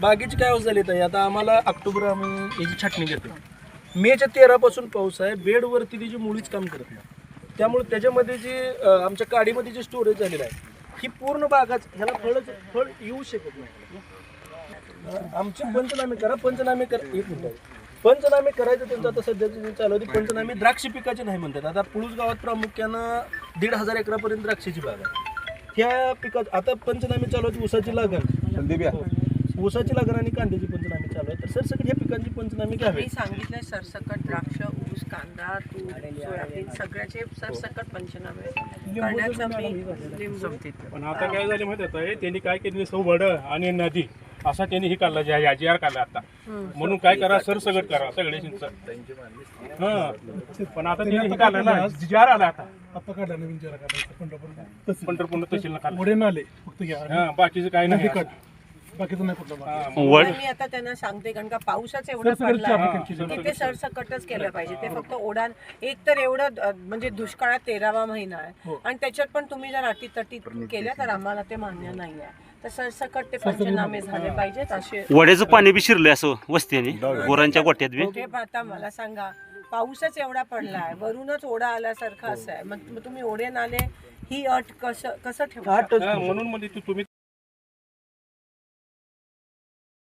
बागेची काय झाली ताई? आता आम्हाला ऑक्टोबर आम्ही याची छाटणी घेतो मेच्या तेरापासून पाऊस आहे. बेडवरती तिची मुळीच काम करत नाही. त्यामुळे त्याच्यामध्ये जी आमच्या काडीमध्ये जे स्टोरेज झालेलं आहे ही पूर्ण बागाच ह्याला फळच फळ येऊ शकत नाही. आमचे पंचनामे करा पंचनामे करा एक मिनिट. पंचनामे करायचं त्यांचं आता सध्याचं चालू होती पंचनामे द्राक्ष पिकाचे नाही म्हणतात. आता पुळूस गावात प्रामुख्यानं दीड हजार एकरापर्यंत द्राक्षाची बाग आहे. ह्या पिकात आता पंचनामे चालू होती ऊसाची लागण. हो. ऊसाची लागण आणि कांद्याची पंचनामे चालू आहे तर सरसकट ह्या पिकांची पंचनामे घ्यावे. मी सांगितलंय सरसकट द्राक्ष ऊस कांदा तूर सोयाबीन सगळ्याचे सरसकट पंचनामे करण्याचं मी लिंबू पण आता काय झाले माहिती आहे त्यांनी काय केलं? सौबड आणि नदी. असा त्यांनी हे काढला ज्या याजीआर काढला आता. म्हणून काय करा? सरसगट करा सगळे हा. पण आता त्यांनी हे काढलं ना जार आला आता. आता काढला नवीन काढायचा पंढरपूर पंढरपूर तहसीलला काढला. पुढे नाले फक्त घ्या हा बाकीचं काय नाही कट बाकीचं नाही कुठलं. हा, म्हणून मी आता त्यांना सांगते कारण का पावसाच एवढा पडला. चहा पिकांची की ते सरसकटच केलं पाहिजे. ते फक्त ओढान. एक तर एवढं अ, म्हणजे दुष्काळात तेरावा महिना आहे. आणि त्याच्यात पण तुम्ही जर अटीतटी केल्या तर आम्हाला ते मान्य नाही आहे. तर सरसकट ते पंचनामे झाले पाहिजेत असे. वड्याचं पाणी बी शिरलंय असं वस्त्याने गुरांच्या गोट्यात बी. ते आता मला सांगा पाऊसच एवढा पडलाय वरूनच ओढा आल्यासारखा असं आहे. मग मग तुम्ही ओढे नाले ही अट कसं कसं ठेवता? हा, म्हणून म्हणजे तुम्ही